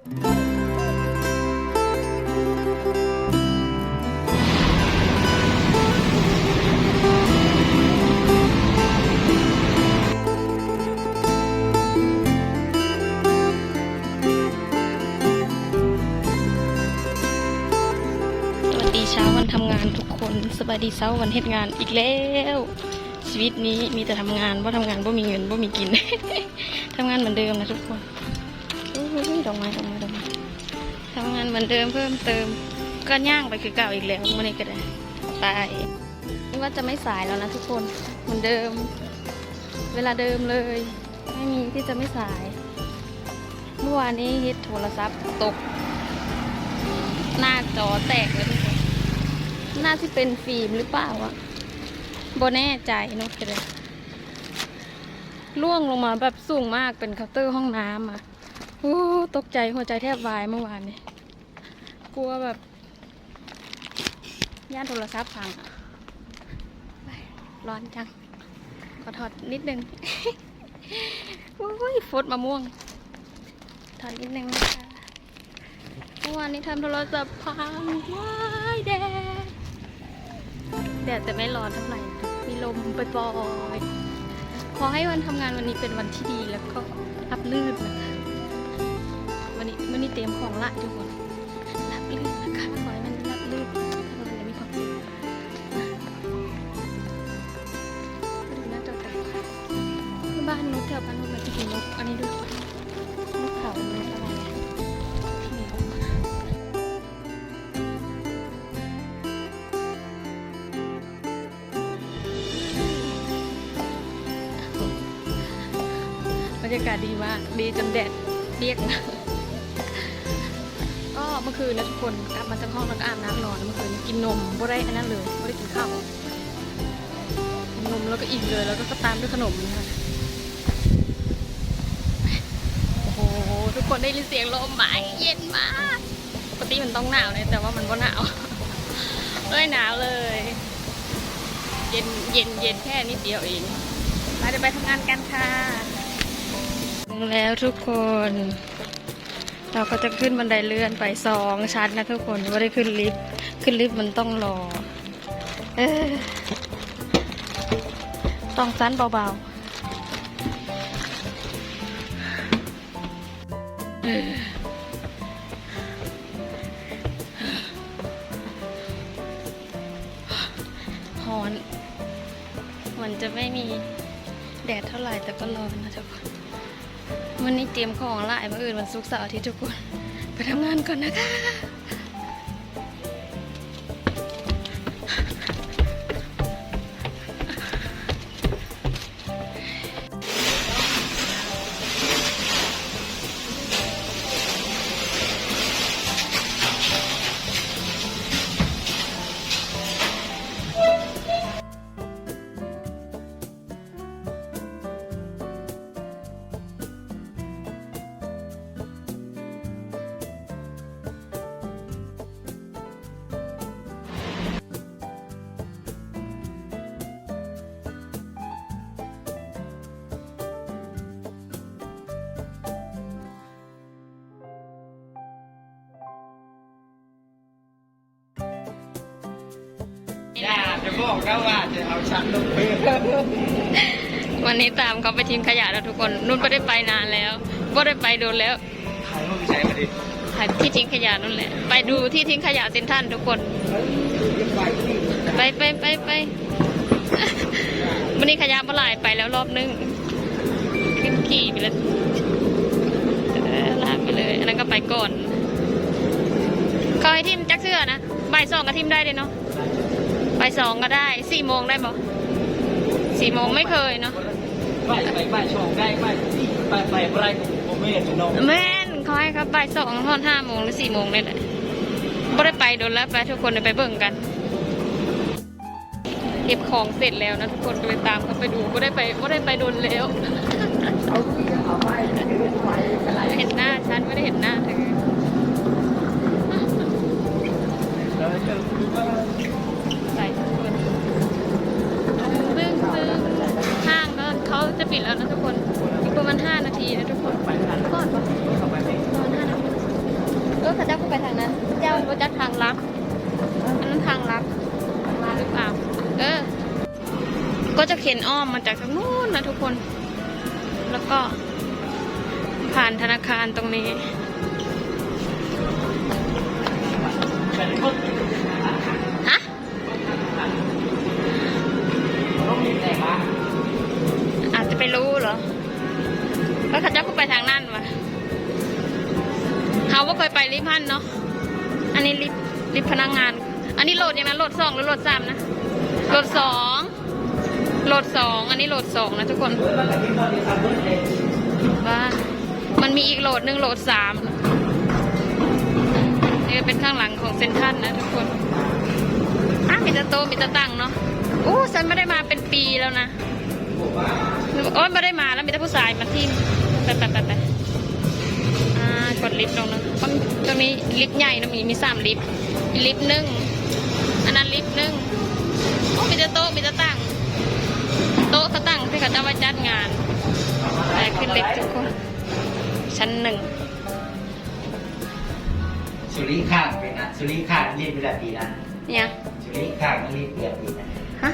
สวัสดีเช้าวันทำงานทุกคนสบายดีเช้าวันเฮ็ดงานอีกแล้ว ชีวิตนี้มีแต่ทำงานว่าทำงานว่มีเงินว่มีกิน ทำงานเหมือนเดิมนะทุกคน อุ้ยดอกไม้ดอกไม้ดอกไม้ทำงานเหมือนเดิมเพิ่มเติม ก็ย่างไปคือเก่าอีกแล้ววันนี้ก็ได้ไปนี่ว่าจะไม่สายแล้วนะทุกคนเหมือนเดิม เวลาเดิมเลย ไม่มีที่จะไม่สาย เมื่อวานนี้ฮิตโทรศัพท์ตก หน้าจอแตกเลยทุกคนหน้าที่เป็นฟิล์มหรือเปล่าอะโบแน่ใจนกเลยล่วงลงมาแบบสูงมากเป็นเคาน์เตอร์ห้องน้ำอะ โอ้ตกใจหัวใจแทบวายเมื่อวานนี้กลัวแบบย่านโทรศัพท์พังร้อนจัง ขอถอดนิดนึงโอ้ยฟดมะม่วง ถอดนิดนึงนะคะเมื่อวานนี้ทำโทรศัพท์พังว้ายแดดแดดแต่ไม่ร้อนเท่าไหร่มีลมปล่อยๆขอให้วันทำงานวันนี้เป็นวันที่ดีแล้วก็รับลื่นนะ คะวันนี้เตรียมของละทุกคนรับลื่นนะคะขอให้มันรับลื่นทำงานแล้มีความสุขมาดูหน้าจอกันค่ะที่บ้านนกแถวบ้านนกมันจะกินนกอันนี้ดูนกเขานกอะไรเนี่ยที่มีลมบรรยากาศดีมาก ดีจนแดดเรียกนะ ก็เมื่อคืนนะทุกคนกลับมาจากห้องแล้วก็อาบน้ำนอนเมื่อคืนกินนมบ่ได้อันนั้นเลยบ่ได้กินข้าวกินนมแล้วก็อิ่มเลยแล้วก็ตามด้วยขนมนะคะโอ้โหทุกคนได้ยินเสียงลมไหมเย็นมากปกติมันต้องหนาวเลยแต่ว่ามันก็หนาวเลยหนาวเลย เย็นเย็นเย็นแค่นิดเดียวเองมาเดี๋ยวไปทำงานกันค่ะแล้วทุกคน เราก็จะขึ้นบันไดเลื่อนไปสองชั้นนะทุกคนไม่ได้ขึ้นลิฟต์ขึ้นลิฟต์มันต้องรอเออสองชั้นเบาๆเอออนมันจะไม่มีแดดเท่าไหร่แต่ก็ร้อนนะทุกคน วันนี้เตรียมของหลายมื่ออื่นวันศุกร์เสาร์อาทิตย์ทุกคน ไปทำงานก่อนนะคะ จะบอกนะว่าจะเอาฉันลงไปวันนี้ตามเขาไปทิ้งขยะแล้วทุกคน นุ่นไม่ได้ไปนานแล้วก็ได้ไปโดนแล้วถ่ายรูปใช้มาดิที่ทิ้งขยะนั่นแหละ ไปดูที่ทิ้งขยะเซ็นทรันทุกคน ไปไปไปไปวันนี้ขยะมาหลายไปแล้วรอบนึง ขึ้นขี่ไปแล้วเออลากไปเลย อันนั้นก็ไปก่อนเขาให้ทิมจักเสื้อนะบ่ายสองก็ทิมได้เลยเนาะ บ่ายสองก็ได้สี่โมงได้บ่สี่โมงไม่เคยเนาะไปไปไปโชว์ได้ไปไปไปอะไรผมไม่เห็นน้องแม่นเขาให้ครับบ่ายสองทอนห้าโมงหรือสี่โมงเลยแหละไม่ได้ไปโดนแล้วไปทุกคนเดี๋ยวไปเบิ่งกันเก็บของเสร็จแล้วนะทุกคนก็เลยตามเขาไปดูก็ได้ไปก็ได้ไปโดนแล้วเห็นหน้าฉันไม่ได้เห็นหน้าเธอ แล้วเจอคุณว่า ใส่ทุกคน ซึ่งซึ่งห้างก็เขาจะปิดแล้วนะทุกคนอีกประมาณห้านาทีนะทุกคนไปทันก่อนปะเข้าไปไม่ประมาณห้านาทีถเขาเจ้าก็ไปทางนั้นเจ้าก็จะทางลับอันนั้นทางลับมาหรือเปล่าเออก็จะเข็นอ้อมมาจากทางนู้นนะทุกคน แล้วก็ผ่านธนาคารตรงนี้ เขาว่าเคยไปลิฟพันเนาะ อันนี้ลิฟลิฟพนักงาน อันนี้โหลดยังนะโหลดสองหรือโหลดสามนะ โหลดสองโหลดสองอันนี้โหลดสองนะทุกคนตั้งแต่ที่ตอนนี้ทำด้วยเองว่ามันมีอีกโหลดหนึ่งโหลดสามนี่ก็เป็นข้างหลังของเซนทันนะทุกคนอ้ามีแตะโตมีแตะตังเนาะโอ้ฉันไม่ได้มาเป็นปีแล้วนะ โอ้ยไม่ได้มาแล้วมีแต่ผู้ชายมาที่ไปไปไปไปอ่ กดลิฟต์ลงนะตรงตรงนี้ลิฟต์ใหญ่นะมีมีสามลิฟต์มีลิฟต์หนึ่งอันนั้นลิฟต์หนึ่งโอ้มีแต่โต๊ะมีแต่ตั้งโต๊ะเขาตั้งที่เขาจะเอาไว้จัดงานแต่ขึ้นลิฟต์ทุกคน ชั้นหนึ่งสุริข้างเป็นนะสุริข้างรีบไปแบบปีนะเนี่ยสุริข้างนั่นรีบเปลี่ยนปีนะฮะ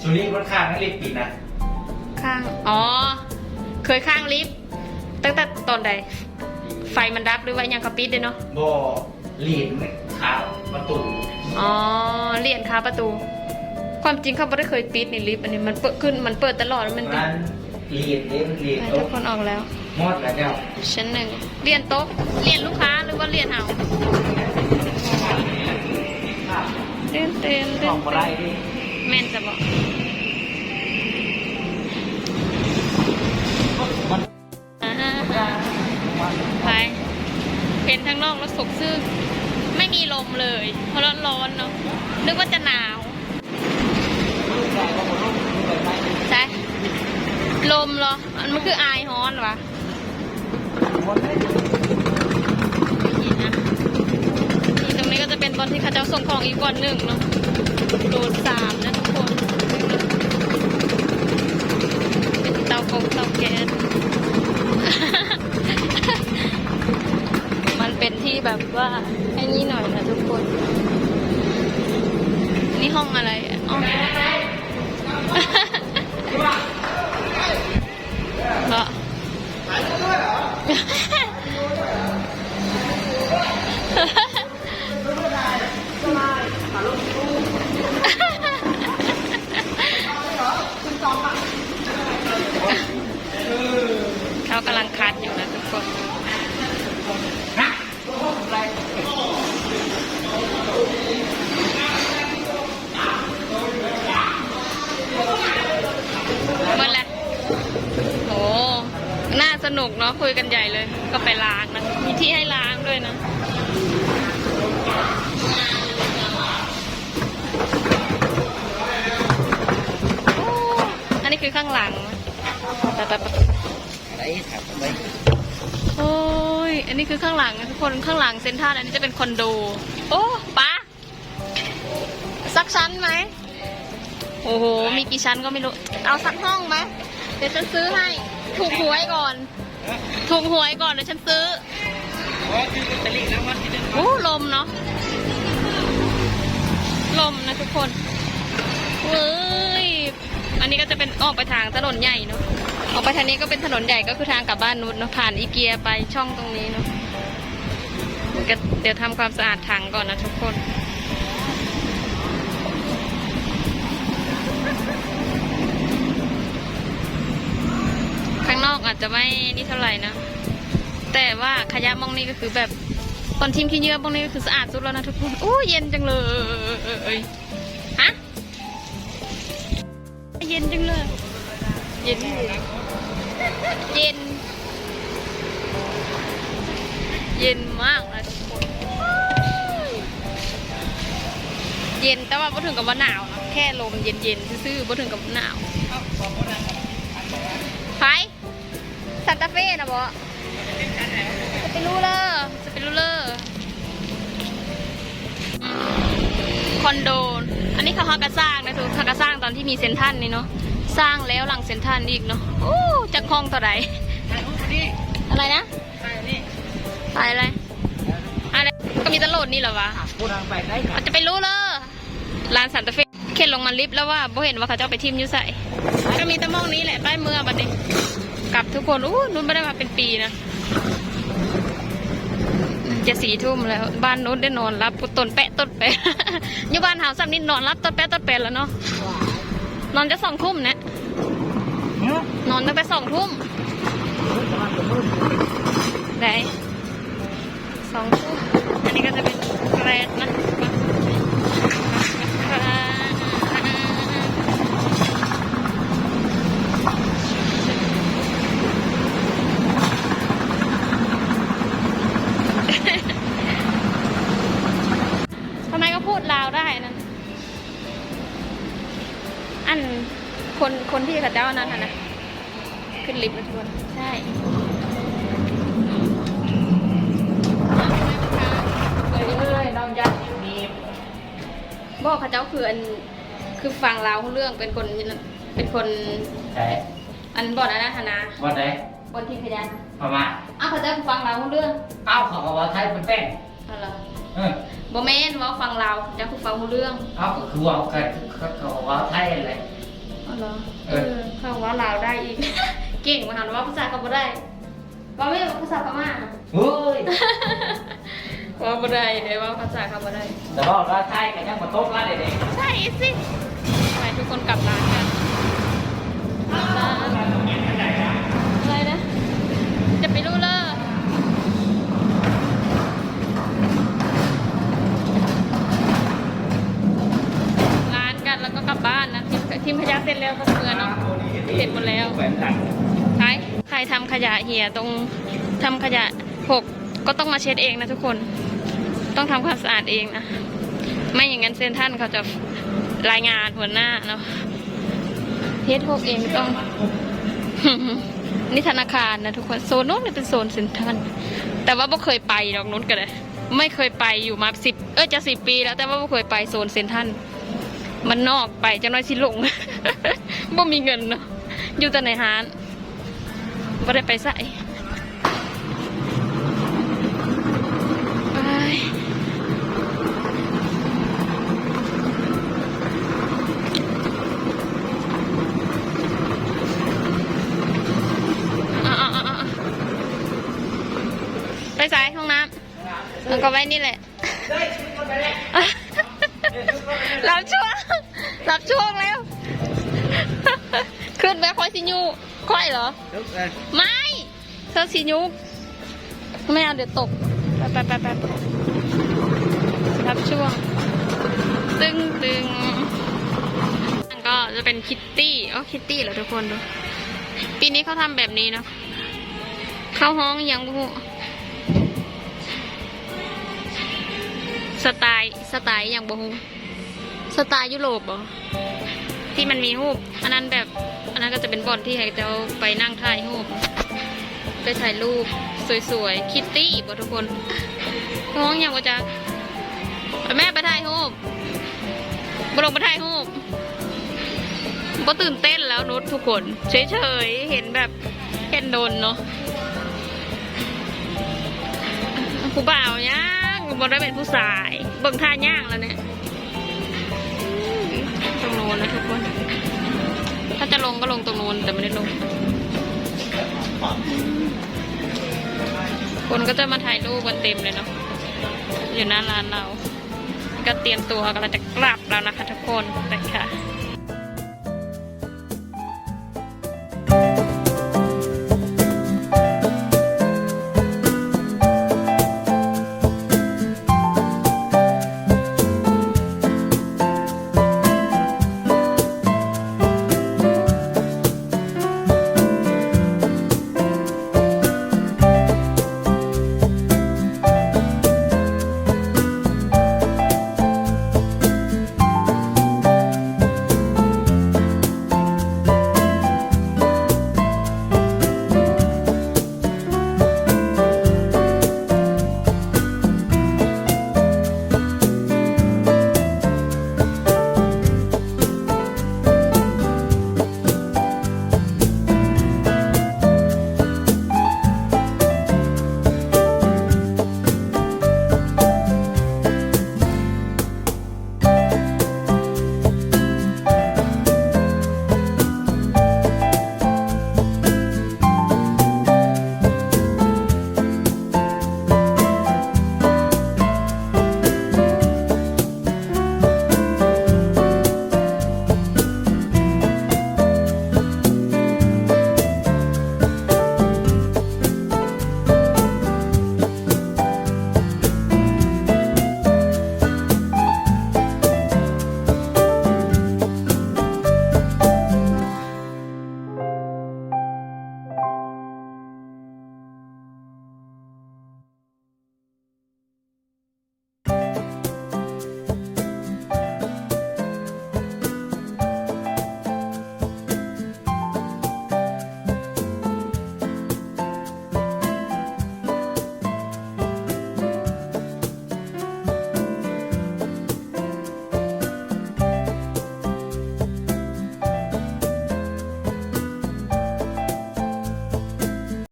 สุริบนข้างนั่นรีบปีนะข้าง อ๋อ เคยข้างลิฟต์ตั้งแต่ตอนใด ไฟมันดับหรือว่ายังเขาปิดเลยเนาะบ่หลีนขาประตูอ๋อเลี่ยนคาประตู ความจริงเขาไม่ได้เคยปิดในลิฟต์อันนี้มันเปิดขึ้นมันเปิดตลอดแล้วมันมันหลีนเล่นหลีนไปโต๊ะทุกคนออกแล้ว หมดแล้วเจ้าชั้นหนึ่งเรียนโต๊ะเรียนลูกค้าหรือว่าเรียนเอาเต้นเต้นขเต้อนงอะไรดิแม่นจะบอก เป็นทางนอกแล้วสกซึ่งไม่มีลมเลย เพราะร้อนๆเนาะนึกว่าจะหนาวใช่ลมเหรอ มันคืออายฮ้อนหรอวะหมดเลยนี่นะนี่ตรงนี้ก็จะเป็นบอลที่เขาจะส่งของอีกบอลหนึ่งเนาะโดดสามนะทุกคน เป็นเตากงเตาแก๊ส มันเป็นที่ แบบว่าไอ้นี่หน่อยนะทุกคน นี่ห้องอะไรอะอ๋อเหรอเขากำลังคัดอยู่นะทุกคน เมื่อไรโห นุกเนาะคุยกันใหญ่เลย ก็ไปล้างนะมีที่ให้ล้างด้วยนะอันนี้คือข้างหลังไปไปไปอะไรถามไปโอ้ยอันนี้คือข้างหลังทุกคนข้างหลังเซ็นทรัลอันนี้จะเป็นคอนโดโอ้ป้าสักชั้นไหมโอ้โหมีกี่ชั้นก็ไม่รู้ เอาสักห้องไหมเดี๋ยวฉันซื้อให้ ถูกหวยก่อน ถูกหวยก่อนเดี๋ยวฉันซื้อโอ้คือตะลิงแล้วมันที่หนึ่งโอ้ลมเนาะ ลมนะทุกคนเว้ย อันนี้ก็จะเป็นออกไปทางถนนใหญ่เนาะ ออกไปทางนี้ก็เป็นถนนใหญ่ก็คือทางกลับบ้านนุชเนาะ ผ่านอีเกียไปช่องตรงนี้เนาะ เดี๋ยวทำความสะอาดถังก่อนนะทุกคน จจะไม่นี่เท่าไหร่นะ แต่ว่าขยะมองนี้ก็คือแบบตอนทีมขี้เยื่อมองนี้ก็คือสะอาดสุดแล้วนะทุกคนโอ้เย็นจังเลยฮะเย็นจังเลย เย็นเย็น เย็นมากนะทุกคนเย็นแต่ว่าบ่ถึงกับว่าหนาวนะแค่ลมเย็นๆซื่อๆบ่ถึงกับหนาวไป ซานตาเฟ่นะบอจะไปรู้เลยจะไปรู้เลยคอนโด อันนี้เขาฮักกระสร้างนะทุกฮักกระสร้างตอนที่มีเซนทรันนี่เนาะ สร้างแล้วหลังเซนทรันอีกเนาะโอ้จากห้องต่อไหนถ่ายรูปมาดิอะไรนะถ่ายนี่ถ่ายอะไร อะไรมีแตโหลดนี่เหรอวะพูดทางไปได้ค่ะอาจจะไปรู้เลยร้านสันตะเฟเข็นลงมาลิฟต์แล้วว่าบ่เห็นว่าเขาจะเอาไปทิมอยุ่ใส่ก็มีแตะมองนี้แหละใต้เมืองบัดนี้ กลับทุกคนอู้นุ่นไม่ได้มาเป็นปีนะจะสี่ทุ่มแล้ว บ้านนู้นได้นอนรับต้นแปะต้นแปะอยู่บ้านหาวซ้ำนิดนอนรับต้นแปะต้นแปะแล้วเนาะนอนจะสองทุ่มเนี่ยนอนตั้งแต่สองทุ่มได้สองทุ่มอันนี้ก็จะเป็นแกรดนะ ที่เขาเจ้านั่นน่ะนะ ขึ้นลิฟต์นะทุกคน ใช่เลยเลยน้องยัดมีบอกเขาเจ้าคืออัน คือฟังลาวเรื่องเป็นคนเป็นคนใช่อันบอดอันนะธนาวันไหนบนที่พยานประมาณอ้าวเขาเจ้าฟังลาวเรื่องเอ้าเขาบอกว่าไทยเป็นแป้งอะไรเออบอแม่นว่าฟังลาวเขาเจ้าคือฟังเรื่องเอ้าก็คือว่าเขาเขาบอกว่าไทยอะไร อ๋อเหรอเออเขาว่าลาวได้อีก เก่งมาหันว่าภาษาเขาบ่ได้ ว่าไม่ภาษาพม่าเฮ้ยว่าบ่ได้เลยว่าภาษาเขาบ่ได้แต่ว่าว่าไทยก็ยังมาตกแล้วเด็กใช่สิไปทุกคนกลับร้านกัน หี่ยตรงทำขยะหกก็ต้องมาเช็ดเองนะทุกคน ต้องทำความสะอาดเองนะ ไม่อย่างนั้นเซนท่านเขาจะรายงานหัวหน้าเนาะเฮ็ดหกเองต้อง นี่ธนาคารนะทุกคน โซนนู้นเนี่ยเป็นโซนเซนทรัลแต่ว่าไม่เคยไปดอกนู้นกันเลยไม่เคยไปอยู่มาสิบเออจะสิบปีแล้วแต่ว่าไม่เคยไปโซนเซนทรัลมันนอกไปจะน้อยสิลงบ่มีเงินเนาะอยู่แต่ในห้าน บ่ได้ไปใส่ไปอะอะอะอะไปใส่ห้องน้ำมันก็ไว้นี่แหละ รับช่วง รับช่วงแล้ว ขึ้นไปคอยสิยู ค่อยเหรอไม่ เธอสิยูไม่เอาเดี๋ยวตก ไปไปไปไปรับช่วง ตึงตึงอันก็จะเป็นคิตตี้อ๋อคิตตี้เหรอทุกคนดู ปีนี้เขาทำแบบนี้เนาะเข้าห้องยังบุสไตล์สไตล์อย่างบุสไตล์ยุโรปเหรอที่มันมีรูปอันนั้นแบบ นนั้นก็จะเป็นบ่อลที่ให้เจ้าไปนั่งถ่ายรูปไปถ่ายรูปสวยๆ คิตตี้บ่ทุกคนน้องอย่างว่าจะไปแม่ไปถ่ายรูปบลงไปถ่ายรูปบ่ตื่นเต้นแล้วนุชทุกคน เฉยๆ เห็นแบบเห็นโดนเนาะผู้บ่าวย่างบ่ได้เป็นผู้ชาย เบิ่งท่าย่างแล้วเนี่ย งก็ลงตรงนู้นแต่ไม่ได้ลง คนก็จะมาถ่ายรูปกันเต็มเลยเนาะอยู่หน้าร้านเรา ก็เตรียมตัวกำลังจะกลับแล้วนะคะทุกคนไปค่ะ